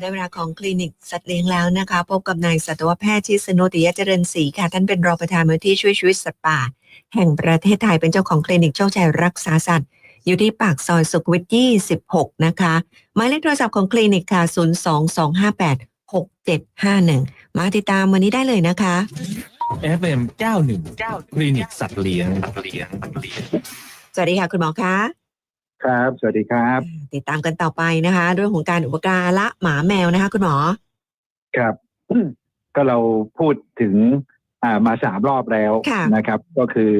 ได้เวลาของคลินิกสัตว์เลี้ยงแล้วนะคะ พบกับนายสัตวแพทย์ชิสนุติยเจริญศรีค่ะ ท่านเป็นรองประธานมูลที่ช่วยชีวิตสัตว์ป่า แห่งประเทศไทยเป็นเจ้าของคลินิกโชคชัยรักษาสัตว์ อยู่ที่ปากซอยสุขวิท 26 นะคะ หมายเลขโทรศัพท์ของคลินิกค่ะ 022586751 มาติดตามวันนี้ได้เลยนะคะ FM 91คลินิกสัตว์เลี้ยงสัตว์เลี้ยงสัตว์เลี้ยง สวัสดีค่ะ คุณหมอคะ ครับ สวัสดีครับ ติดตามกันต่อไปนะคะ เรื่องของการอุปการะหมาแมวนะคะ คุณหมอ ครับ ก็เราพูดถึงอ่ามาสามรอบแล้วค่ะนะครับ ก็คือ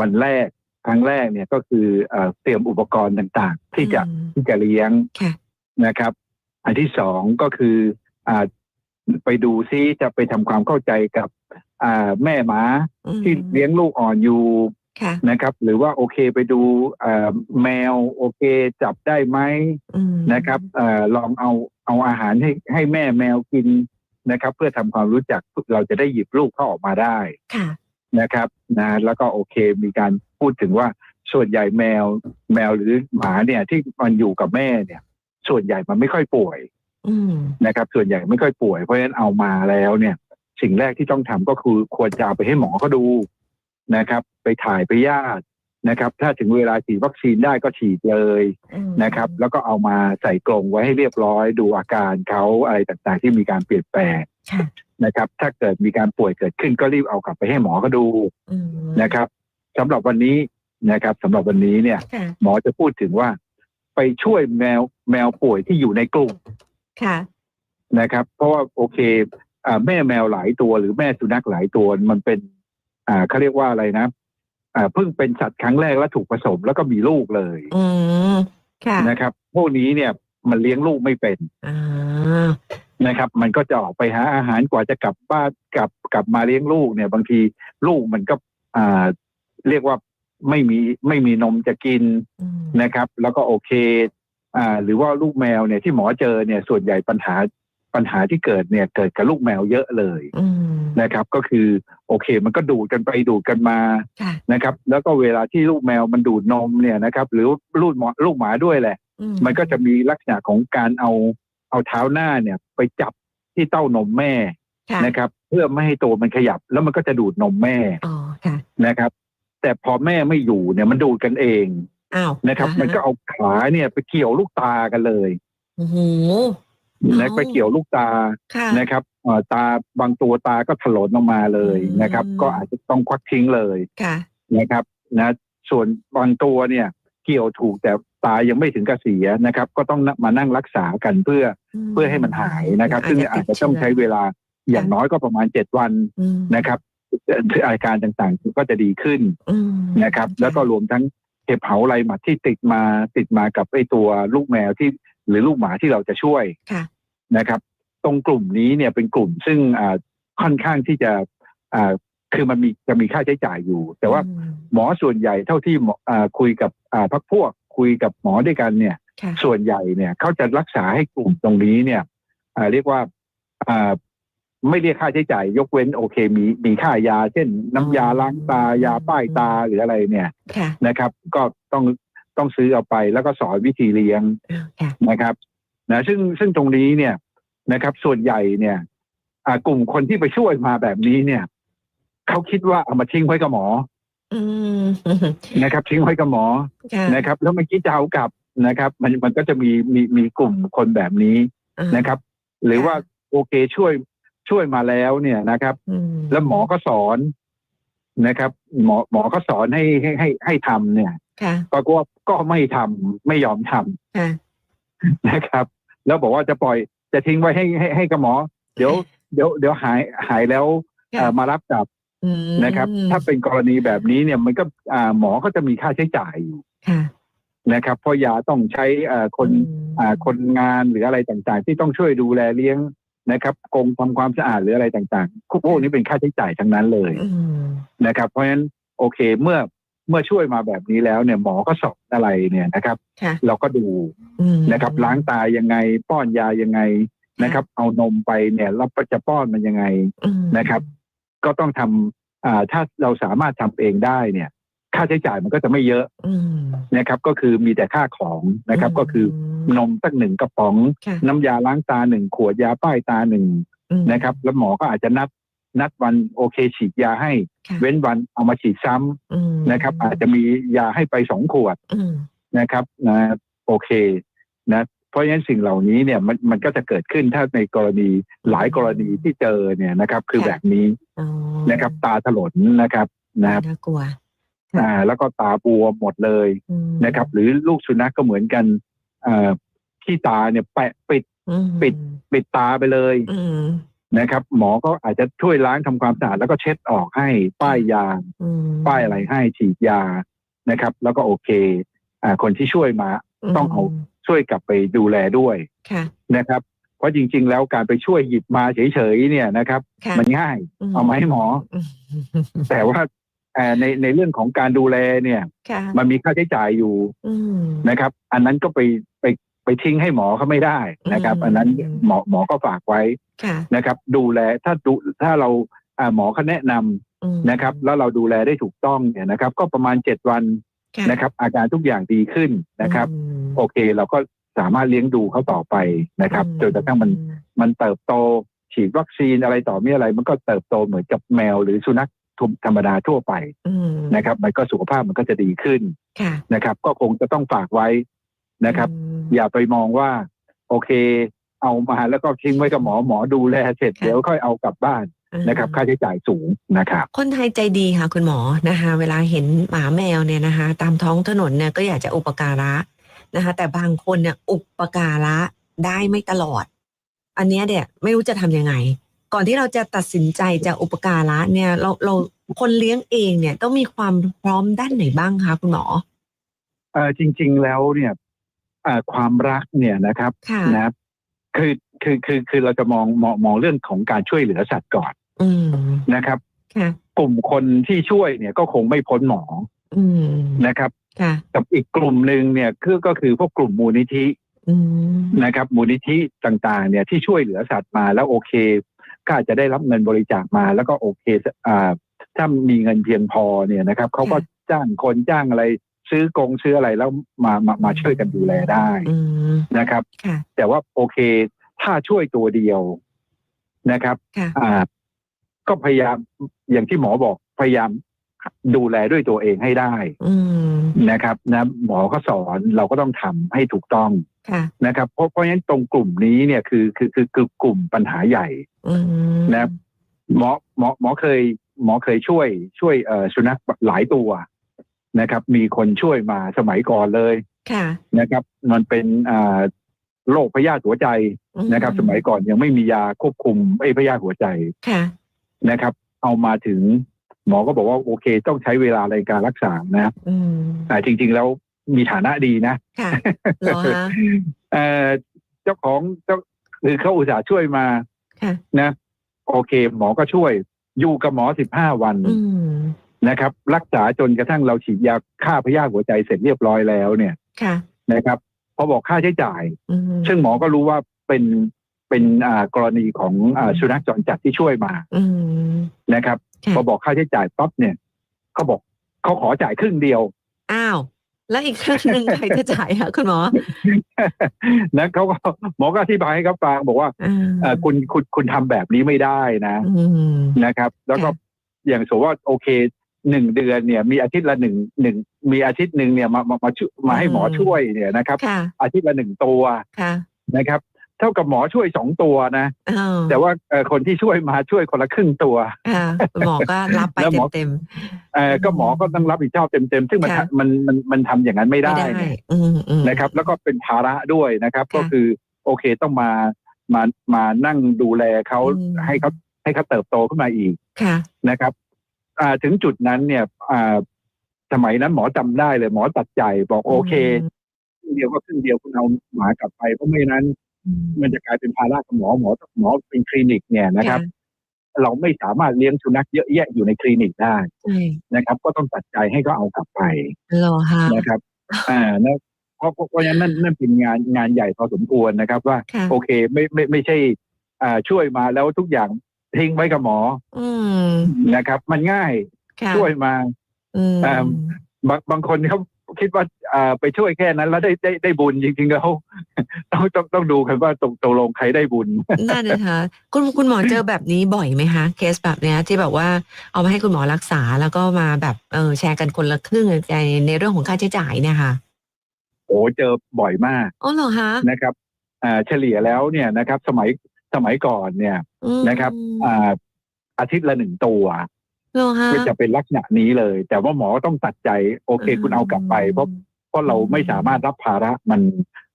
วันแรกครั้งแรกเนี่ยก็คือเอ่อเตรียมอุปกรณ์ต่างๆ ที่จะอืมที่จะเลี้ยงค่ะนะครับ อันที่สองก็คืออ่าไปดูซิจะไปทำความเข้าใจกับอ่าแม่หมาอืมที่เลี้ยงลูกอ่อนอยู่ ค่ะ นะครับ หรือว่าโอเคไปดูอ่าแมวโอเคจับได้ไหมอืมนะครับเอ่อลองเอาเอาอาหารให้ให้แม่แมวกินนะครับ เพื่อทำความรู้จักเราจะได้หยิบลูกเขาออกมาได้ ค่ะ นะครับนะแล้วก็โอเคมีการพูดถึงว่าส่วนใหญ่แมวแมวหรือหมาเนี่ยที่มันอยู่กับแม่เนี่ย ส่วนใหญ่มันไม่ค่อยป่วยอืมนะครับ ส่วนใหญ่ไม่ค่อยป่วยเพราะฉะนั้นเอามาแล้วเนี่ย สิ่งแรกที่ต้องทำก็คือควรจะเอาไปให้หมอเขาดู นะครับ ไปถ่ายไปญาตินะครับ ถ้าถึงเวลาฉีดวัคซีนได้ก็ฉีดเลยอืมนะครับ แล้วก็เอามาใส่กรงไว้ให้เรียบร้อย ดูอาการเขาอะไรต่างๆ ที่มีการเปลี่ยนแปลงค่ะนะครับ ถ้าเกิดมีการป่วยเกิดขึ้นก็รีบเอากลับไปให้หมอก็ดูอืมนะครับสำหรับวันนี้นะครับสำหรับวันนี้เนี่ยค่ะหมอจะพูดถึงว่า ไปช่วยแมวแมวป่วยที่อยู่ในกลุ่มค่ะนะครับ เพราะว่าโอเคอ่าแม่แมวหลายตัวหรือแม่สุนัขหลายตัวมันเป็น อ่าเขาเรียกว่าอะไรนะอ่าเพิ่งเป็นสัตว์ครั้งแรกแล้วถูกผสมแล้วก็มีลูกเลยอืมค่ะนะครับ พวกนี้เนี่ยมันเลี้ยงลูกไม่เป็นอ่านะครับ มันก็จะออกไปหาอาหารกว่าจะกลับบ้านกลับกลับมาเลี้ยงลูกเนี่ย บางทีลูกมันก็อ่าเรียกว่าไม่มีไม่มีนมจะกินอืมนะครับ แล้วก็โอเค อ่า หรือว่าลูกแมวเนี่ยที่หมอเจอเนี่ยส่วนใหญ่ปัญหา ปัญหาที่เกิดเนี่ยเกิดกับลูกแมวเยอะเลยอืมนะครับ ก็คือโอเค มันก็ดูดกันไปดูดกันมาค่ะนะครับ แล้วก็เวลาที่ลูกแมวมันดูดนมเนี่ยนะครับ หรือลูกหมอลูกหมาด้วยแหละอืมันก็จะมีลักษณะของการเอาเอาเท้าหน้าเนี่ย ไปจับที่เต้านมแม่ค่ะนะครับ เพื่อไม่ให้ตัวมันขยับ แล้วมันก็จะดูดนมแม่อ๋อค่ะนะครับ แต่พอแม่ไม่อยู่เนี่ยมันดูดกันเองอ้าวนะครับอ่าฮมันก็เอาขาเนี่ยไปเกี่ยวลูกตากันเลยโอ้โห นะอ๋อไปเกี่ยวลูกตาค่ะนะครับเอ่อตาบางตัวตาก็ถลนออกมาเลยนะครับอืมก็อาจจะต้องควักทิ้งเลยค่ะนะครับนะส่วนบางตัวเนี่ยเกี่ยวถูกแต่ตายังไม่ถึงกระเสียนะครับ ก็ต้องมานั่งรักษากันเพื่อเพื่อให้มันหายนะครับ ซึ่งอาจจะต้องใช้เวลาอย่างน้อยก็ประมาณเจ็ดวันอืมนะครับอาการต่างๆก็จะดีขึ้นอืมนะครับ แล้วก็รวมทั้ง เห็บเหาไรหมัดที่ติดมาติดมากับไอ้ตัวลูกแมวที่หรือลูกหมาที่เราจะช่วยค่ะนะครับ ตรงกลุ่มนี้เนี่ยเป็นกลุ่มซึ่งอ่าค่อนข้างที่จะอ่าคือมันมีจะมีค่าใช้จ่ายอยู่ แต่ว่าอืมหมอส่วนใหญ่เท่าที่หมออ่าคุยกับอ่าพักพวก คุยกับหมอด้วยกันเนี่ยค่ะส่วนใหญ่เนี่ยเขาจะรักษาให้กลุ่มตรงนี้เนี่ยอ่าเรียกว่าอ่า ไม่เรียกค่าใช้จ่าย ยกเว้นโอเค มีมีค่ายา เช่น น้ำยาล้างตายาป้ายตาหรืออะไรเนี่ยค่ะนะครับ ก็ต้องต้องซื้อเอาไปแล้วก็สอนวิธีเลี้ยงอ่าค่ะนะครับนะซึ่งซึ่งตรงนี้เนี่ยนะครับ ส่วนใหญ่เนี่ยอ่ากลุ่มคนที่ไปช่วยมาแบบนี้เนี่ยเขาคิดว่าเอามาทิ้งไว้กับหมออืมนะครับ ทิ้งไว้กับหมอค่ะนะครับ แล้วเมื่อกี้จะเอากลับนะครับ มันมันก็จะมีมีมีกลุ่มคนแบบนี้อ่านะครับ หรือว่าโอเคช่วย ช่วยมาแล้วเนี่ยนะครับอืมแล้วหมอก็สอนนะครับ หมอหมอก็สอนให้ให้ให้ให้ทำเนี่ยค่ะปรากฏว่าก็ไม่ทำไม่ยอมทำค่ะนะครับ แล้วบอกว่าจะปล่อยจะทิ้งไว้ให้ให้ให้กับหมอ เดี๋ยวเดี๋ยวเดี๋ยวหายหายแล้วค่ะเอ่อมารับกลับอืมนะครับ ถ้าเป็นกรณีแบบนี้เนี่ยมันก็อ่าหมอก็จะมีค่าใช้จ่ายอยู่ค่ะนะครับเพราะยาต้องใช้อ่าคนอ่าคนงานหรืออะไรต่างๆ ที่ต้องช่วยดูแลเลี้ยง นะครับกงทำความสะอาดหรืออะไรต่างๆพวกนี้เป็นค่าใช้จ่ายทั้งนั้นเลยอืมนะครับ เพราะฉะนั้นโอเคเมื่อเมื่อช่วยมาแบบนี้แล้วเนี่ยหมอก็สอนอะไรเนี่ยนะครับค่ะเราก็ดูอืมนะครับ ล้างตายังไงป้อนยายังไงนะครับ เอานมไปเนี่ยเราจะป้อนมันยังไงอืมนะครับ ก็ต้องทำอ่าถ้าเราสามารถทำเองได้เนี่ย ค่าใช้จ่ายมันก็จะไม่เยอะอืมนะครับ ก็คือมีแต่ค่าของนะครับ ก็คือนมสักหนึ่งกระป๋องค่ะน้ำยาล้างตาหนึ่งขวดยาป้ายตาหนึ่งอืมนะครับ แล้วหมอก็อาจจะนัดนัดวันโอเคฉีดยาให้ค่ะเว้นวันเอามาฉีดซ้ำอืมนะครับ อาจจะมียาให้ไปสองขวดอืมนะครับนะโอเคนะเพราะฉะนั้นสิ่งเหล่านี้เนี่ยมันมันก็จะเกิดขึ้นถ้าในกรณีหลายกรณีที่เจอเนี่ยนะครับ คือค่ะแบบนี้อ๋อนะครับ ตาถลนนะครับนะครับน่ากลัว อ่าแล้วก็ตาบวมหมดเลยอืมนะครับ หรือลูกสุนัขก็เหมือนกันอ่าที่ตาเนี่ยแปะปิดอืมปิดปิดตาไปเลยอืมนะครับ หมอก็อาจจะช่วยล้างทำความสะอาดแล้วก็เช็ดออกให้ป้ายยาอืมป้ายอะไรให้ฉีดยานะครับ แล้วก็โอเค อ่า คนที่ช่วยมาต้องเอาช่วยกลับไปดูแลด้วยค่ะนะครับ เพราะจริง ๆ แล้วการไปช่วยหยิบมาเฉยๆเนี่ยนะครับค่ะมันง่าย เอามาให้หมอมแต่ว่า เอ่อในในเรื่องของการดูแลเนี่ย ค่ะมันมีค่าใช้จ่ายอยู่อืม นะครับ อันนั้นก็ไปไปไปทิ้งให้หมอเขาไม่ได้นะครับ อืม อันนั้นหมอหมอก็ฝากไว้ค่ะนะครับ ดูแลถ้าดูถ้าเราอ่าหมอเขาแนะนำอืมนะครับ แล้วเราดูแลได้ถูกต้องเนี่ยนะครับ ก็ประมาณเจ็ดวันค่ะนะครับ อาการทุกอย่างดีขึ้นนะครับ อืม โอเคเราก็สามารถเลี้ยงดูเขาต่อไปนะครับอืจนกระทั่งมัน มันเติบโตฉีดวัคซีนอะไรต่อมีอะไร มันก็เติบโตเหมือนกับแมวหรือสุนัขทุม ธรรมดาทั่วไปอืมนะครับ มันก็สุขภาพมันก็จะดีขึ้นค่ะนะครับ ก็คงจะต้องฝากไว้นะครับอืมอย่าไปมองว่า โอเค เอามาแล้วก็ทิ้งไว้กับหมอหมอดูแลเสร็จค่ะเดี๋ยวค่อยเอากลับบ้านนะครับ ค่าใช้จ่ายสูงนะครับ คนไทยใจดีค่ะ คุณหมอนะคะ เวลาเห็นหมาแมวเนี่ยนะคะ ตามท้องถนนเนี่ยก็อยากจะอุปการะนะคะ แต่บางคนเนี่ยอุปการะได้ไม่ตลอด อันเนี้ยเนี่ยไม่รู้จะทำยังไง ก่อนที่เราจะตัดสินใจจะอุปการะเนี่ยเราเราคนเลี้ยงเองเนี่ยต้องมีความพร้อมด้านไหนบ้างคะคุณหมอเออจริง ๆแล้วเนี่ยเอ่อความรักเนี่ยนะครับค่ะนะครับคือคือคือคือเราจะมองมองมองเรื่องของการช่วยเหลือสัตว์ก่อนอืมนะครับค่ะกลุ่มคนที่ช่วยเนี่ยก็คงไม่พ้นหมออืมนะครับค่ะกับอีกกลุ่มหนึ่งเนี่ยคือก็คือพวกกลุ่มมูลนิธิอืมนะครับ มูลนิธิต่างๆ เนี่ยที่ช่วยเหลือสัตว์มาแล้วโอเค ก็อาจจะได้รับเงินบริจาคมา แล้วก็โอเคอ่าถ้ามีเงินเพียงพอเนี่ยนะครับเขาก็จ้างคนจ้างอะไร ซื้อกงซื้ออะไรแล้วมามามาช่วยกันดูแลได้อืมนะครับค่ะแต่ว่าโอเค ถ้าช่วยตัวเดียวนะครับค่ะอ่า ก็พยายามอย่างที่หมอบอกพยายาม ดูแลด้วยตัวเองให้ได้อืมนะครับนะหมอก็สอนเราก็ต้องทำให้ถูกต้องค่ะนะครับ เพราะเพราะฉะนั้นตรงกลุ่มนี้เนี่ยคือคือคือคือกลุ่มปัญหาใหญ่อืมนะครับหมอหมอหมอเคย หมอเคยช่วย ช่วยเอ่อสุนัขหลายตัวนะครับ มีคนช่วยมาสมัยก่อนเลยค่ะนะครับ มันเป็นอ่าโรคพยาธิหัวใจอืนะครับ สมัยก่อนยังไม่มียาควบคุมไอ้พยาธิหัวใจค่ะนะครับ เอามาถึง หมอก็บอกว่าโอเค ต้องใช้เวลาในการรักษานะอืมแต่จริง ๆ แล้วมีฐานะดีนะค่ะเหรอฮะเอ่อเจ้าของเจ้าคือเขาอุตส่าห์ช่วยมาค่ะนะ โอเค หมอก็ช่วย อยู่กับหมอสิบห้าวันอืมนะครับ รักษาจนกระทั่งเราฉีดยาฆ่าพยาธิหัวใจเสร็จเรียบร้อยแล้วเนี่ยค่ะนะครับพอบอกค่าใช้จ่ายอืมซึ่งหมอก็รู้ว่าเป็น เป็นอ่ากรณีของอ่าสุนัขจรจัดที่ช่วยมาอืมนะครับค่ะพอบอกค่าใช้จ่ายปั๊บเนี่ยเขาบอกเขาขอจ่ายครึ่งเดียว อ้าว แล้วอีกครึ่งหนึ่งใครจะจ่ายคะคุณหมอนะเขาก็หมอก็อธิบายให้เขาฟังบอกว่าอ่าเอ่อคุณคุณคุณทำแบบนี้ไม่ได้นะอืมนะครับ แล้วก็ค่ะอย่างสมมติว่าโอเคหนึ่งเดือนเนี่ย มีอาทิตย์ละหนึ่งหนึ่งมีอาทิตย์หนึ่งเนี่ยมามามาช่วยมาให้หมอช่วยเนี่ยนะครับค่ะอาทิตย์ละหนึ่งตัวค่ะนะครับเท่ากับหมอช่วยสองตัวนะอ้าวแต่ว่าเอ่อคนที่ช่วยมาช่วยคนละครึ่งตัวค่ะคุณหมอก็รับไปแล้วหมอเต็มเอ่อก็หมอก็ต้องรับผิดชอบเต็มๆซึ่งมันค่ะมันมันมันทำอย่างนั้นไม่ๆได้ไม่ได้เนี่ยอืมอืมนะครับ แล้วก็เป็นภาระด้วยนะครับค่ะก็คือโอเคต้องมามามานั่งดูแลเขาอืมให้เขาให้เขาเติบโตขึ้นมาอีกค่ะนะครับอ่าถึงจุดนั้นเนี่ยอ่าสมัยนั้นหมอจำได้เลย หมอตัดใจบอกโอเคครึ่งเดียวก็ครึ่งเดียวคุณเอาหมากลับไปเพราะไม่นั้นอื มมันจะกลายเป็นภาระของหมอหมอหมอเป็นคลินิกเนี่ยนะครับ เราไม่สามารถเลี้ยงสุนัขเยอะแยะอยู่ในคลินิกได้ใช่นะครับ ก็ต้องตัดใจให้เขาเอากลับไปเหรอฮะนะครับ อ่านะเพราะเพราะเพราะฉะนั้นนั่นนั่นเป็นงานงานใหญ่พอสมควรนะครับ ว่าค่ะโอเคไม่ไม่ไม่ใช่อ่าช่วยมาแล้วทุกอย่างทิ้งไว้กับหมอ อืมนะครับ มันง่ายค่ะช่วยมาอืมอ่าบางบางคนเขา คิดว่าอ่าไปช่วยแค่นั้น แล้วได้ได้ได้บุญจริงๆแล้วต้องต้องต้องดูกันว่าตกตกลงใครได้บุญนั่นนะคะคุณคุณหมอเจอแบบนี้บ่อยไหมคะเคสแบบเนี้ยที่แบบว่าเอามาให้คุณหมอรักษาแล้วก็มาแบบเออแชร์กันคนละครึ่งในในเรื่องของค่าใช้จ่ายเนี่ยค่ะโอ้เจอบ่อยมากอ๋อเหรอคะนะครับอ่าเฉลี่ยแล้วเนี่ยนะครับ สมัยสมัยก่อนเนี่ยอืมนะครับอ่าอาทิตย์ละหนึ่งตัวเหรอคะ ก็จะเป็นลักษณะนี้เลย แต่ว่าหมอต้องตัดใจ โอเค คุณเอากลับไปเพราะเพราะเราไม่สามารถรับภาระมัน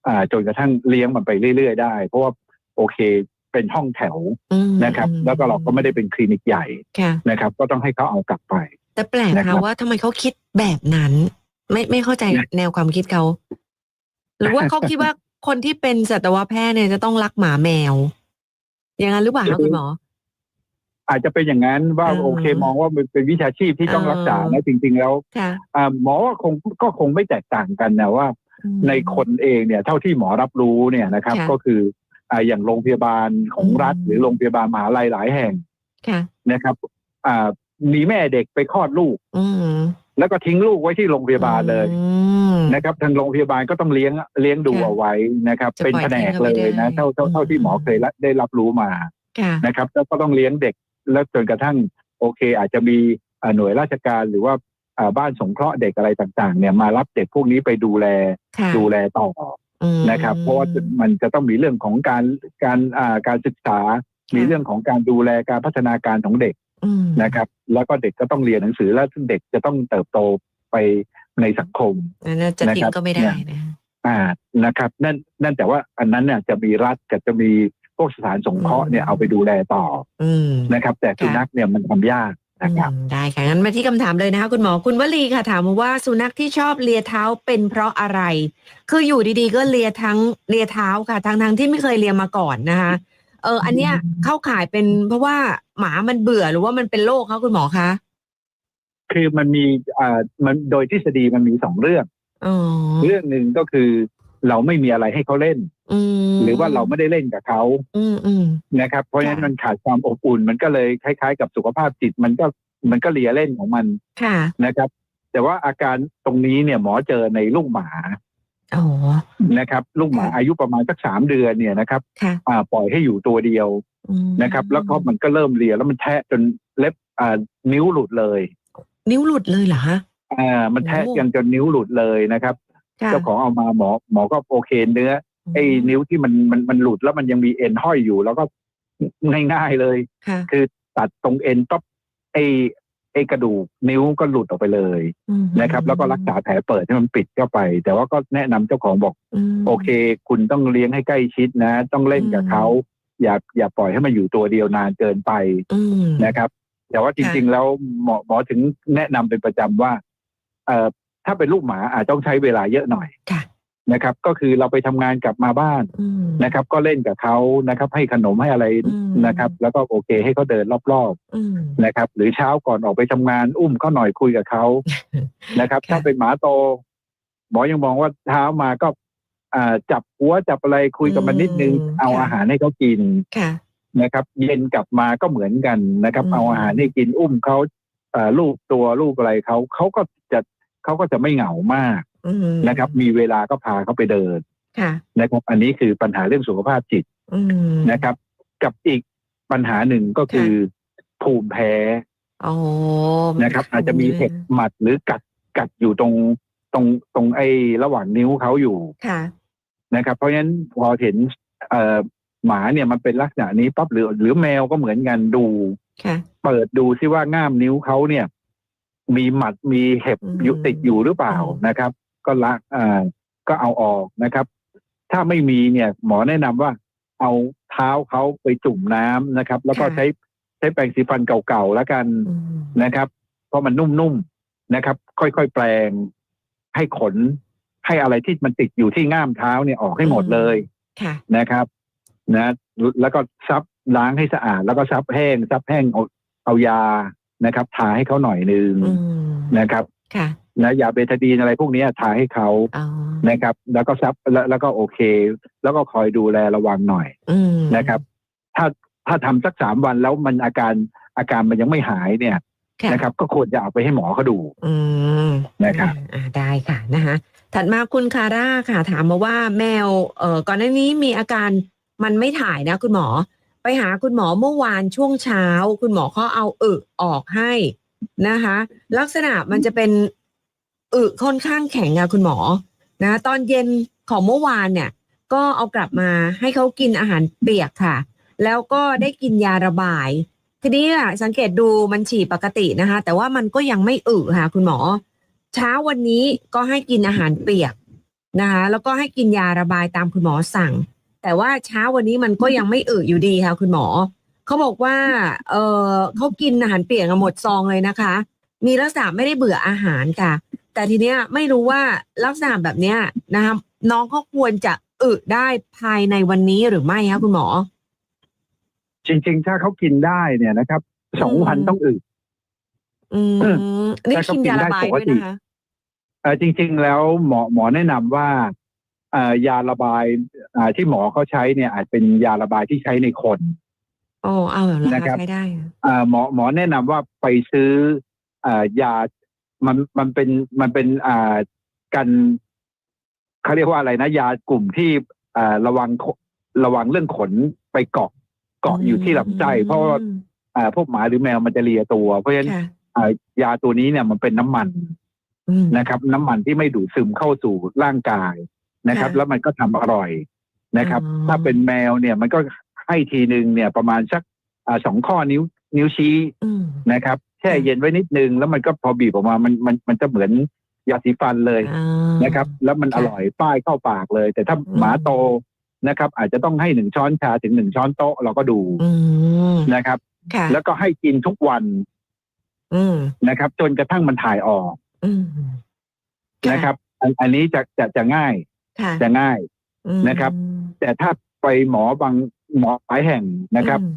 อ่าจนกระทั่งเลี้ยงมันไปเรื่อยๆได้ เพราะว่าโอเคเป็นห้องแถวอืมนะครับ แล้วก็เราก็ไม่ได้เป็นคลินิกใหญ่ค่ะนะครับ ก็ต้องให้เขาเอากลับไป แต่แปลกนะครันะบว่าทำไมเขาคิดแบบนั้น ไม่ไม่เข้าใจนะแนวความคิดเขา หรือว่าเขาคิดว่าคนที่เป็นสัตวแพทย์เนี่ยจะต้องรักหมาแมว อย่างนั้นหรือเปล่าคะคุณหมอ อาจจะเป็นอย่างนั้นว่าเออโอเคมองว่ามันเป็นวิชาชีพที่ต้องเออรักษานะจริง ๆ แล้วค่ะอ่าหมอว่าคงก็คงไม่แตกต่างกันนะว่าอืมในคนเองเนี่ย เท่าที่หมอรับรู้เนี่ยนะครับค่ะก็คืออ่าอย่างโรงพยาบาลของรัฐอืมหรือโรงพยาบาลมหาลัยหลายแห่งค่ะนะครับอ่ามีแม่เด็กไปคลอดลูกอืมแล้วก็ทิ้งลูกไว้ที่โรงพยาบาลเลยอืมนะครับ ทางโรงพยาบาลก็ต้องเลี้ยงเลี้ยงดูค่ะเอาไว้นะครับจะเป็นปล่อยแผนกทิ้งก็เลไม่ยนะได้เท่าเท่าเท่าที่หมอเคยรับได้รับรู้มาค่ะนะครับ แล้วก็ต้องเลี้ยงเด็ก แล้วจนกระทั่งโอเค อาจจะมีอ่าหน่วยราชการหรือว่าอ่าบ้านสงเคราะห์เด็กอะไรต่างๆ เนี่ยมารับเด็กพวกนี้ไปดูแลค่ะดูแลต่ออืมนะครับ เพราะว่ามันจะต้องมีเรื่องของการการอ่าการศึกษา มีเรื่องของการดูแลการพัฒนาการของเด็กอืมนะครับ แล้วก็เด็กก็ต้องเรียนหนังสือแล้วเด็กจะต้องเติบโตไปในสังคมอันนั้นจะทิ้งนะครับก็ไม่ได้นะอ่านะครับ นั่นนั่นแต่ว่าอันนั้นเนี่ยจะมีรัฐกับจะมีพ วกสถานสงเคราะห์เนี่ยเอาไปดูแลต่ออืมนะครับ แต่สุนัขเนี่ยมันทำยากนะครับอืมได้ค่ะงั้นมาที่คำถามเลยนะคะ คุณหมอคุณวลีค่ะถามมาว่าสุนัขที่ชอบเลียเท้าเป็นเพราะอะไร คืออยู่ดีๆ ก็เลียทั้งเลียเท้าค่ะทั้งทั้งๆที่ไม่เคยเลียมาก่อนนะคะเออ อันเนี้ยเข้าข่ายเป็นเพราะว่าหมามันเบื่อหรือว่ามันเป็นโรคคะคุณหมอคะคือมันมีอ่ามันโดยทฤษฎีมันมีสองเรื่องอ๋อเรื่องหนึ่งก็คือ เราไม่มีอะไรให้เขาเล่นอืมหรือว่าเราไม่ได้เล่นกับเขาอืมอืมนะครับ เพราะฉะนั้นค่ะมันขาดความอบอุ่น มันก็เลยคล้าย ๆ กับสุขภาพจิต มันก็มันก็เลียเล่นของมันค่ะนะครับ แต่ว่าอาการตรงนี้เนี่ยหมอเจอในลูกหมาอ๋อนะครับ ลูกหมาค่ะอายุประมาณสักสามเดือนเนี่ยนะครับค่ะอ่าปล่อยให้อยู่ตัวเดียวอืมนะครับ แล้วก็มันก็เริ่มเลียแล้วมันแทะจนเล็บอ่านิ้วหลุดเลย นิ้วหลุดเลยเหรอฮะอ่ามันแทะโอ้กันจนนิ้วหลุดเลยนะครับค่ะ เจ้าของเอามาหมอหมอก็โอเคเนื้อไอ้นิ้วที่มันมันมันหลุดแล้วมันยังมีเอ็นห้อยอยู่ แล้วก็ง่ายๆเลยค่ะคือตัดตรงเอ็นปั๊บไอ้ไอ้กระดูกนิ้วก็หลุดออกไปเลยอืมนะครับ แล้วก็รักษาแผลเปิดให้มันปิดเข้าไป แต่ว่าก็แนะนำเจ้าของบอกมโอเค คุณต้องเลี้ยงให้ใกล้ชิดนะ ต้องเล่นกับอืมเขาอย่าอย่าปล่อยให้มันอยู่ตัวเดียวนานเกินไปอืมนะครับ แต่ว่าจริง ๆ แล้วหมอหมอถึงแนะนำเป็นประจำว่าเอ่อ ถ้าเป็นลูกหมาอาจต้องใช้เวลาเยอะหน่อยค่ะนะครับ ก็คือเราไปทำงานกลับมาบ้านอืมนะครับ ก็เล่นกับเขานะครับ ให้ขนมให้อะไรอืมนะครับ แล้วก็โอเคให้เขาเดินรอบอืมๆนะครับ หรือเช้าก่อนออกไปทำงาน อุ้มเขาหน่อยคุยกับเขานะครับค่ะถ้าเป็นหมาโต หมอยังมองว่าเช้ามาก็อ่าจับหัวจับอะไรคุยกับมันนิดนึง เอาอาหารให้เขากินค่ะนะครับ เย็นกลับมาก็เหมือนกันนะครับอืมเอาอาหารให้กินอุ้มเขาเอ่อลูกตัวลูกอะไรเขาเขาก็จะ เขาก็จะไม่เหงามากอืมนะครับ มีเวลาก็พาเขาไปเดินค่ะนะครับอันนี้คือปัญหาเรื่องสุขภาพจิตอืมนะครับ กับอีกปัญหาหนึ่งก็คือภูมิแพ้โอ้นะครับ อาจจะมีเห็บหมัดหรือกัดกัดอยู่ตรงตรงตรงไอ้ระหว่างนิ้วเขาอยู่ค่ะนะครับ เพราะฉะนั้นพอเห็นเอ่อหมาเนี่ยมันเป็นลักษณะนี้ปั๊บหรือ หรือแมวก็เหมือนกันดูค่ะเปิดดูซิว่าง่ามนิ้วเขาเนี่ย มีหมัดมีเห็บอืมอยู่ติดอยู่หรือเปล่าอืมนะครับ ก็ละอ่าก็เอาออกนะครับ ถ้าไม่มีเนี่ย หมอแนะนำว่าเอาเท้าเขาไปจุ่มน้ำนะครับ แล้วก็ใช้ใช้แปรงสีฟันเก่าๆแล้วกันอืมนะครับ เพราะมันนุ่มๆนะครับ ค่อยๆแปลงให้ขนให้อะไรที่มันติดอยู่ที่ง่ามเท้าเนี่ยออกให้หมดเลยค่ะนะครับ นะ แล้วก็ซับล้างให้สะอาด แล้วก็ซับแห้งซับแห้งเอาเอายา นะครับทาให้เขาหน่อยนึงอืมนะครับค่ะนะยาเบทาดีนอะไรพวกเนี้ยทาให้เขาอ๋อนะครับ แล้วก็ซับแล้วแล้วก็โอเค แล้วก็คอยดูแลระวังหน่อยอืมนะครับ ถ้าถ้าทำสักสามวันแล้วมันอาการอาการมันยังไม่หายเนี่ยค่ะนะครับ ก็ควรจะเอาไปให้หมอเขาดูอืมนะครับอ่าได้ค่ะนะคะถัดมาคุณคาร่าค่ะ ถามมาว่าแมวเอ่อก่อนหน้านี้มีอาการมันไม่ถ่ายนะคุณหมอ ไปหาคุณหมอเมื่อวานช่วงเช้า คุณหมอเขาเอาอึออกให้นะคะ ลักษณะมันจะเป็นอึค่อนข้างแข็งอะคุณหมอนะตอนเย็นของเมื่อวานเนี่ย ก็เอากลับมาให้เขากินอาหารเปียกค่ะ แล้วก็ได้กินยาระบาย ทีนี้อะสังเกตดูมันฉี่ปกตินะคะ แต่ว่ามันก็ยังไม่อึค่ะ คุณหมอ เช้าวันนี้ก็ให้กินอาหารเปียกนะคะ แล้วก็ให้กินยาระบายตามคุณหมอสั่ง แต่ว่าเช้าวันนี้มันก็ยังไม่อึอยู่ดีค่ะ คุณหมอ เขาบอกว่า เออเขากินอาหารเปียกอะหมดซองเลยนะคะ มีลักษณะไม่ได้เบื่ออาหารค่ะ แต่ทีเนี้ยไม่รู้ว่าลักษณะแบบเนี้ยนะคะน้องเขาควรจะอึได้ภายในวันนี้หรือไม่คะคุณหมอ จริง ๆ ถ้าเขากินได้เนี่ยนะครับสองอืมวันต้องอึอืมนี่แต่เขากินยาระบายกินได้ปกด้วยตินะคะ เอ่อจริง ๆ แล้วหมอหมอแนะนำว่าเอ่อยาระบาย อ่าที่หมอเขาใช้เนี่ยอาจเป็นยาระบายที่ใช้ในคน โอ้เอาเหรอนะครัคะบใช้ได้อะอ่าหมอหมอแนะนำว่าไปซื้ออ่ายา มันมันเป็นมันเป็นอ่ากันเขาเรียกว่าอะไรนะ ยากลุ่มที่อ่าระวังขระวังเรื่องขนไปเกาะเกาะอยู่ที่ลำไส้เพราะว่าอ่าพวกหมาหรือแมวมันจะเลียตัว เพราะฉะนั้นค่ะอ่ายาตัวนี้เนี่ยมันเป็นน้ำมัน อืม นะครับน้ำมันที่ไม่ดูดซึมเข้าสู่ร่างกายนะครับ ค่ะ แล้วมันก็ทำอร่อย นะครับอ๋อถ้าเป็นแมวเนี่ยมันก็ให้ทีหนึ่งเนี่ยประมาณสักอ่าสองข้อนิ้วนิ้วชี้อืมนะครับแช่ค่ะเย็นไว้นิดนึง แล้วมันก็พอบีบออกมามันมันมันจะเหมือนยาสีฟันเลยอ่านะครับ แล้วมันค่ะอร่อยป้ายเข้าปากเลย แต่ถ้าอืมหมาโตนะครับ อาจจะต้องให้หนึ่งช้อนชาถึงหนึ่งช้อนโต๊ะเราก็ดูอืมนะครับค่ะแล้วก็ให้กินทุกวันอืมนะครับ จนกระทั่งมันถ่ายออกอืมนะครับอันอันนี้จะจะจะง่ายค่ะจะง่ายอืม นะครับ แต่ถ้าไปหมอบางหมอหลายแห่งนะครับอืม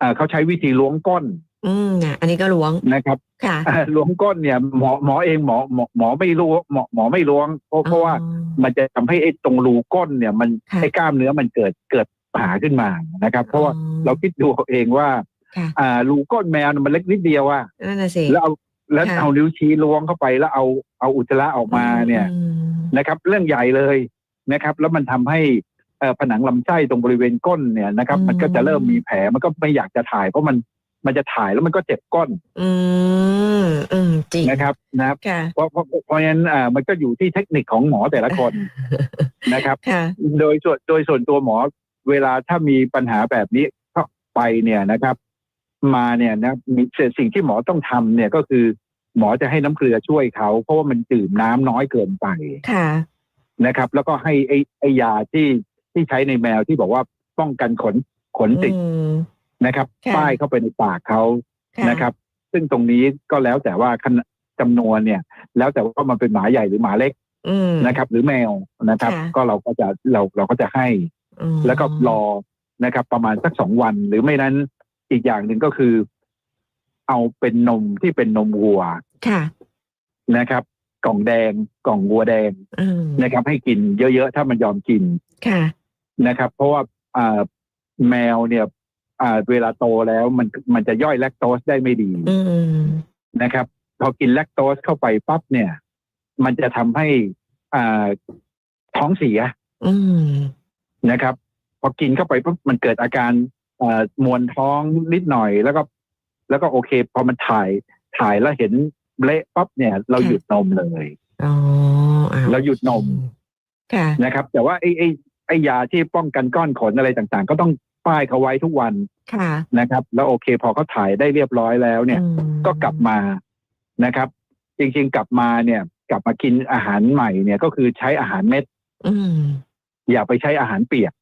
อ่าเขาใช้วิธีล้วงก้น อืมเนี่ยอันนี้ก็ล้วงนะครับ ค่ะอ่าล้วงก้นเนี่ย หมอหมอเองหมอหมอหมอไม่รู้หมอหมอไม่ล้วง เพราะเพราะว่าอ๋อมันจะทำให้ไอ้ตรงรูก้นเนี่ย มันค่ะไอ้กล้ามเนื้อมันเกิดเกิดปัญหาขึ้นมานะครับ เพราะว่าอ๋อเราคิดดูเอาเองว่าค่ะอ่ารูก้นแมวน่ะมันเล็กนิดเดียวอะนั่นน่ะสิแล้วเอาแล้วค่ะเอานิ้วชี้ล้วงเข้าไปแล้วเอาเอาอุจจาระออกมาเนี่ยอืมนะครับ เรื่องใหญ่เลย นะครับ แล้วมันทำให้เอ่อผนังลำไส้ตรงบริเวณก้นเนี่ยนะครับ มันก็จะเริ่มมีแผลมันก็ไม่อยากจะถ่ายเพราะมันมันจะถ่ายแล้วมันก็เจ็บก้น อืมอืมจริงนะครับ นะครับค่ะเพราะเพราะเพราะฉะนั้นอ่ามันก็อยู่ที่เทคนิคของหมอแต่ละคนนะครับค่ะโดยส่วนโดยส่วนตัวหมอเวลาถ้ามีปัญหาแบบนี้เข้าไปเนี่ยนะครับ มาเนี่ยนะมีสิ่งที่หมอต้องทำเนี่ยก็คือ หมอจะให้น้ำเกลือช่วยเขา เพราะว่ามันดื่มน้ำน้อยเกินไปค่ะ นะครับ แล้วก็ให้ไอ้ไอ้ยาที่ที่ใช้ในแมวที่บอกว่าป้องกันขนขนติดอืมนะครับค่ะป้ายเข้าไปในปากเขาค่ะนะครับ ซึ่งตรงนี้ก็แล้วแต่ว่าขนาดจำนวนเนี่ย แล้วแต่ว่ามันเป็นหมาใหญ่หรือหมาเล็กอืมนะครับ หรือแมวนะครับค่ะก็เราก็จะเราเราก็จะให้อืมแล้วก็รอนะครับ ประมาณสักสองวัน หรือไม่นั้นอีกอย่างหนึ่งก็คือ เอาเป็นนมที่เป็นนมวัวค่ะนะครับ กล่องแดง กล่องวัวแดงอืมนะครับ ให้กินเยอะๆ ถ้ามันยอมกินค่ะนะครับ เพราะว่าอ่าแมวเนี่ยอ่าเวลาโตแล้วมันมันจะย่อยแลคโตสได้ไม่ดีอืมนะครับ พอกินแลคโตสเข้าไปปั๊บเนี่ย มันจะทำให้อ่าท้องเสียอืมนะครับ พอกินเข้าไปปุ๊บมันเกิดอาการเอ่อมวนท้องนิดหน่อยแล้วก็ แล้วก็โอเค พอมันถ่ายถ่ายแล้วเห็น เละปั๊บเนี่ยเราค่ะหยุดนมเลยอ๋ออ้วเราหยุดนมค่ะนะครับ แต่ว่าไอ้ไอ้ไอ้ยาที่ป้องกันก้อนขนอะไรต่างๆ ก็ต้องป้ายเขาไว้ทุกวันค่ะนะครับ แล้วโอเค พอเขาถ่ายได้เรียบร้อยแล้วเนี่ยอืมก็กลับมานะครับ จริงๆกลับมาเนี่ย กลับมากินอาหารใหม่เนี่ยก็คือใช้อาหารเม็ดอืมอย่าไปใช้อาหารเปียก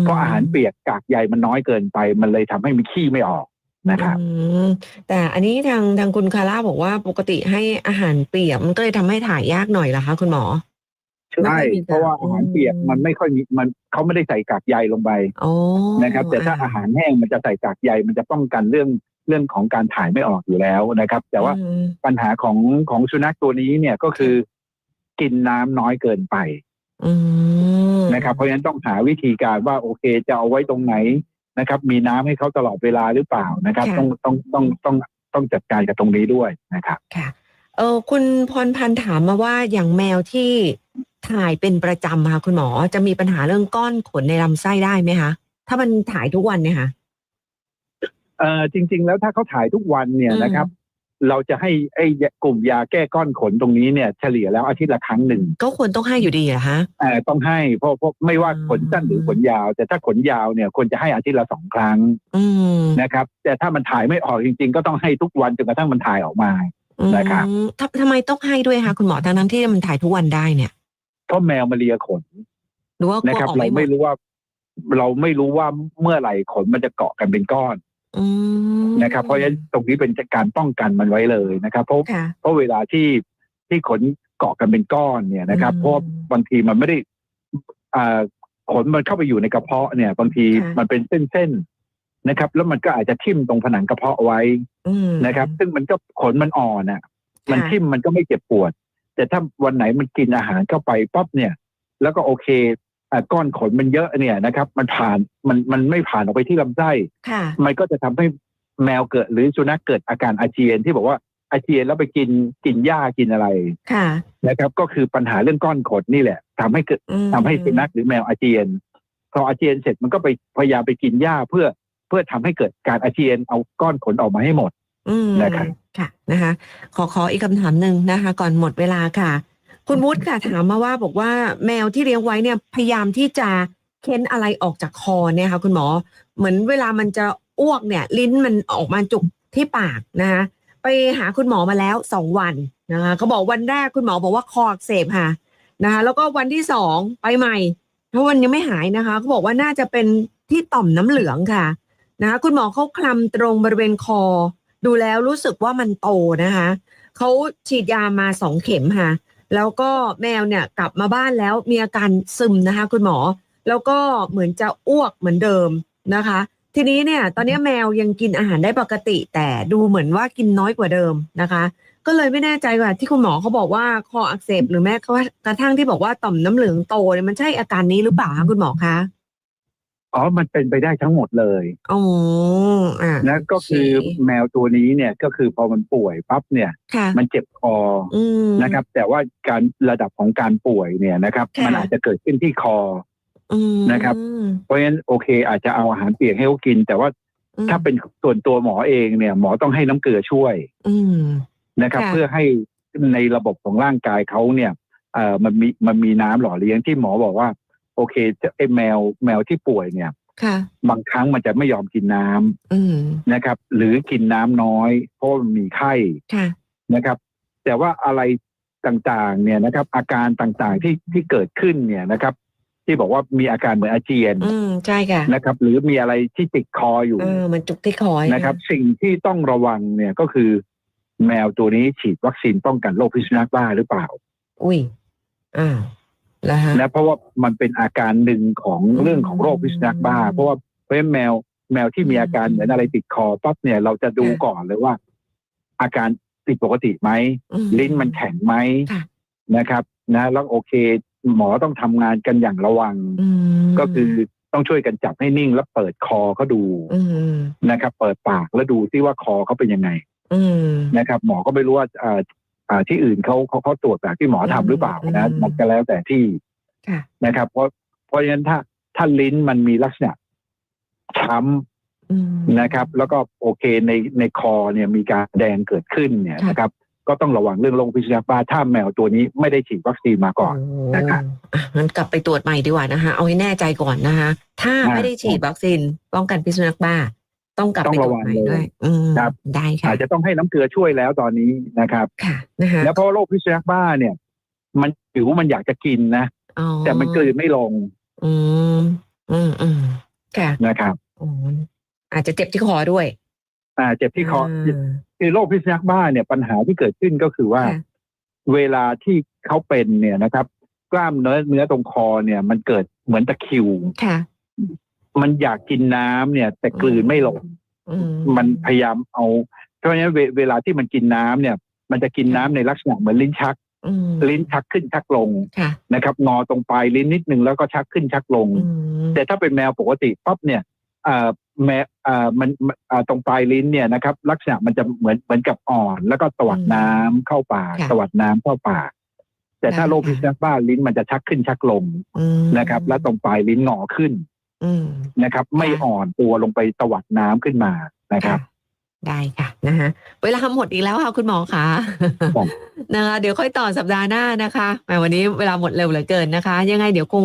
มเพราะอาหารเปียกกากใยมันน้อยเกินไป มันเลยทำให้มีขี้ไม่ออก นะครับอืมแต่อันนี้ทางทางคุณคาร่าบอกว่าปกติให้อาหารเปียกมันก็เลยทำให้ถ่ายยากหน่อยเหรอคะคุณหมอใช่ไม่ค่อยมีเพราะว่าอืมอาหารเปียกมันไม่ค่อยมีมันเขาไม่ได้ใส่กากใยลงไปอ๋อนะครับ แต่ถ้าอาหารแห้งมันจะใส่กากใยมันจะป้องกันเรื่องเรื่องของการถ่ายไม่ออกอยู่แล้วนะครับ แต่ว่าอืมปัญหาของของสุนัขตัวนี้เนี่ยก็คือ กินน้ำน้อยเกินไปอืมนะครับ เพราะฉะนั้นต้องหาวิธีการว่าโอเคจะเอาไว้ตรงไหน นะครับ มีน้ำให้เขาตลอดเวลาหรือเปล่านะครับ ต้องต้องต้องต้องต้องจัดการกับตรงนี้ด้วยนะครับค่ะเออคุณพรพันธ์ถามมาว่าอย่างแมวที่ถ่ายเป็นประจำค่ะคุณหมอจะมีปัญหาเรื่องก้อนขนในลำไส้ได้ไหมคะถ้ามันถ่ายทุกวันเนี่ยค่ะเอ่อจริง ๆ แล้วถ้าเขาถ่ายทุกวันเนี่ยอืมนะครับ เราจะให้ไอ้กลุ่มยาแก้ก้อนขนตรงนี้เนี่ยเฉลี่ยแล้วอาทิตย์ละครั้งหนึ่งก็ควรต้องให้อยู่ดีเหรอคะเอ่อต้องให้เพราะเพราะไม่ว่าอืมขนสั้นหรือขนยาว แต่ถ้าขนยาวเนี่ยควรจะให้อาทิตย์ละสองครั้งอืมนะครับ แต่ถ้ามันถ่ายไม่ออกจริง ๆ ก็ต้องให้ทุกวันจนกระทั่งมันถ่ายออกมานะครับอืมทำทำไมต้องให้ด้วยคะคุณหมอทั้งนั้นที่มันถ่ายทุกวันได้เนี่ยเพราะแมวมาเลียขนหรือว่ากลันะวครับออกเราไม่หมไม่ดรู้ว่า เราไม่รู้ว่าเมื่อไหร่ขนมันจะเกาะกันเป็นก้อนอืม นะครับ เพราะฉะนั้นตรงนี้เป็นการป้องกันมันไว้เลยนะครับ เพราะค่ะเพราะเวลาที่ที่ขนเกาะกันเป็นก้อนเนี่ยนะครับอืมเพราะบางทีมันไม่ได้อ่าขนมันเข้าไปอยู่ในกระเพาะเนี่ย บางทีค่ะมันเป็นเส้นๆนะครับ แล้วมันก็อาจจะทิ่มตรงผนังกระเพาะไว้อืมนะครับ ซึ่งมันก็ขนมันอ่อนอะ มันค่ะทิ่มมันก็ไม่เจ็บปวด แต่ถ้าวันไหนมันกินอาหารเข้าไปปั๊บเนี่ย แล้วก็โอเคอะ ก้อนขนมันเยอะเนี่ยนะครับ มันผ่านมันมันไม่ผ่านออกไปที่ลำไส้ค่ะมันก็จะทำให้แมวเกิดหรือสุนัขเกิดอาการอาเจียนที่บอกว่าอาเจียนแล้วไปกินกินหญ้ากินอะไรค่ะนะครับ ก็คือปัญหาเรื่องก้อนขนนี่แหละทำให้เกิดอืมทำให้สุนัขหรือแมวอาเจียน พออาเจียนเสร็จมันก็ไปพยายามไปกินหญ้าเพื่อเพื่อทำให้เกิดการอาเจียนเอาก้อนขนออกมาให้หมดอืมนะครับค่ะนะคะ ขอขออีกคำถามหนึ่งนะคะ ก่อนหมดเวลาค่ะ คุณวุฒิค่ะถามมาว่าบอกว่าแมวที่เลี้ยงไว้เนี่ยพยายามที่จะเค้นอะไรออกจากคอเนี่ยค่ะคุณหมอ เหมือนเวลามันจะอ้วกเนี่ย ลิ้นมันออกมาจุกที่ปากนะคะไปหาคุณหมอมาแล้วสองวันนะคะเขาบอกวันแรกคุณหมอบอกว่าคออักเสบค่ะนะคะแล้วก็วันที่สองไปใหม่เพราะวันยังไม่หายนะคะเขาบอกว่าน่าจะเป็นที่ต่อมน้ำเหลืองค่ะนะคะคุณหมอเขาคลำตรงบริเวณคอ ดูแล้วรู้สึกว่ามันโตนะคะเขาฉีดยามาสองเข็มค่ะ แล้วก็แมวเนี่ยกลับมาบ้านแล้วมีอาการซึมนะคะ คุณหมอ แล้วก็เหมือนจะอ้วกเหมือนเดิมนะคะ ทีนี้เนี่ย ตอนนี้แมวยังกินอาหารได้ปกติ แต่ดูเหมือนว่ากินน้อยกว่าเดิมนะคะ ก็เลยไม่แน่ใจว่าที่คุณหมอเขาบอกว่าคออักเสบหรือแม้กระทั่งที่บอกว่าต่อมน้ำเหลืองโตเนี่ยมันใช่อาการนี้หรือเปล่าคะคุณหมอคะ อ๋อ มันเป็นไปได้ทั้งหมดเลยอ๋ออ่านะก็คือแมวตัวนี้เนี่ยก็คือพอมันป่วยปั๊บเนี่ย ค่ะมันเจ็บคออืม นะครับ แต่ว่าการระดับของการป่วยเนี่ยนะครับ ค่ะ มันอาจจะเกิดขึ้นที่คอ อืมนะครับ เพราะฉะนั้นโอเค อาจจะเอาอาหารเปียกให้เขากิน แต่ว่าอืมถ้าเป็นส่วนตัวหมอเองเนี่ย หมอต้องให้น้ำเกลือช่วยอืม นะครับ ค่ะ เพื่อให้ในระบบของร่างกายเขาเนี่ยเอ่อมันมีมันมีน้ำหล่อเลี้ยงที่หมอบอกว่า โอเคจะไอแมวแมวที่ป่วยเนี่ยค่ะบางครั้งมันจะไม่ยอมกินน้ำอืมนะครับ หรือกินน้ำน้อย เพราะมันมีไข้ค่ะนะครับ แต่ว่าอะไรต่างๆ เนี่ยนะครับ อาการต่างๆที่ที่เกิดขึ้นเนี่ยนะครับ ที่บอกว่ามีอาการเหมือนอาเจียน อืมใช่ค่ะนะครับ หรือมีอะไรที่ติดคออยู่เออมันจุกที่คอใช่ไหมนะครับ สิ่งที่ต้องระวังเนี่ยก็คือ แมวตัวนี้ฉีดวัคซีนป้องกันโรคพิษสุนัขบ้าหรือเปล่า อุ้ยอ่าแล้วฮะ นะเพราะว่ามันเป็นอาการหนึ่งของอืมเรื่องของโรคพิษสุนัขบ้า เพราะว่าเพราะฉะนั้นแมวแมวที่มีอาการอืมเหมือนอะไรติดคอปั๊บเนี่ยเราจะดูค่ะก่อนเลยว่า อาการผิดปกติไหมอืมลิ้นมันแข็งไหมค่ะนะครับ นะแล้วโอเค หมอต้องทำงานกันอย่างระวังอืมก็คือต้องช่วยกันจับให้นิ่งแล้วเปิดคอเขาดูอืมนะครับ เปิดปากแล้วดูซิว่าคอเขาเป็นยังไงอืมนะครับ หมอก็ไม่รู้ว่าอ่าอ่า ที่อื่นเขาเขาเขาตรวจแบบที่หมอทำหรือเปล่านะอืมมันก็แล้วแต่ที่ค่ะนะครับ เพราะเพราะฉะนั้นถ้าถ้าลิ้นมันมีลักษณะช้ำอืมนะครับ แล้วก็โอเคในในคอเนี่ยมีการแดงเกิดขึ้นเนี่ยค่ะนะครับ ก็ต้องระวังเรื่องโรคพิษสุนัขบ้าถ้าแมวตัวนี้ไม่ได้ฉีดวัคซีนมาก่อนโนะครับอะงั้นกลับไปตรวจใหม่ดีกว่านะคะเอาให้แน่ใจก่อนนะคะ ถ้าอ่าไม่ได้ฉีดวัคซีนป้องกันพิษสุนัขบ้า ต้องกลับต้อไปงตรระววัจงใหม่เลยด้วยอืมครับได้ค่ะอาจจะต้องให้น้ำเกลือช่วยแล้วตอนนี้นะครับค่ะนะคะแล้วเพราะว่าโรคพิษสุนัขบ้าเนี่ย มันผิวมันอยากจะกินนะอ๋อแต่มันกลืนไม่ลง อืมอืมอืมค่ะนะครับอ๋ออาจจะเจ็บที่คอด้วย อ่า เจ็บที่คอาคือโรคพิษสุนัขบ้าเนี่ยปัญหาที่เกิดขึ้นก็คือว่าค่ะเวลาที่เขาเป็นเนี่ยนะครับ กล้ามเนื้อเนื้อตรงคอเนี่ย มันเกิดเหมือนตะคริวค่ะ มันอยากกินน้ำเนี่ย แต่กลืนไม่ลงอืมมันพยายามเอา เพราะฉะนั้นเวเวลาที่มันกินน้ำเนี่ย มันจะกินน้ำในลักษณะเหมือนลิ้นชักอืมลิ้นชักขึ้นชักลงค่ะนะครับ งอตรงปลายลิ้นนิดนึงแล้วก็ชักขึ้นชักลงอืมแต่ถ้าเป็นแมวปกติปั๊บเนี่ยเอ่อแม้เอ่อมันมันเอ่อตรงปลายลิ้นเนี่ยนะครับ ลักษณะมันจะเหมือนเหมือนกับอ่อน แล้วก็ตวัดน้ำเข้าปากค่ะตวัดน้ำเข้าปาก แต่ถ้าได้โรคพิษสุนัขบ้าลิ้นมันจะชักขึ้นชักลงอืมนะครับ และตรงปลายลิ้นหงอขึ้นอืม นะครับ ไม่ค่ะอ่อนตัวลงไปตวัดน้ำขึ้นมานะครับ ได้ค่ะนะฮะเวลาหมดอีกแล้วค่ะคุณหมอคะครับนะคะเดี๋ยวค่อยต่อสัปดาห์หน้านะคะแหมวันนี้เวลาหมดเร็วเหลือเกินนะคะ ยังไงเดี๋ยวคง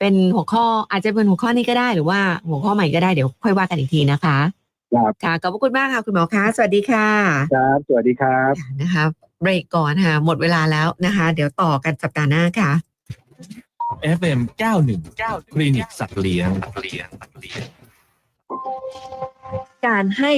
เป็นหัวข้ออาจจะเป็นหัวข้อนี้ก็ได้หรือว่าหัวข้อใหม่ก็ได้เดี๋ยวค่อยว่ากันอีกทีนะคะครับค่ะขอบพระคุณมากค่ะคุณหมอคะสวัสดีค่ะครับสวัสดีครับนะคะเบรกก่อนค่ะ หมดเวลาแล้วนะคะ เดี๋ยวต่อกันสัปดาห์หน้าค่ะ FM 91คลินิกสัตว์เลี้ยง การให้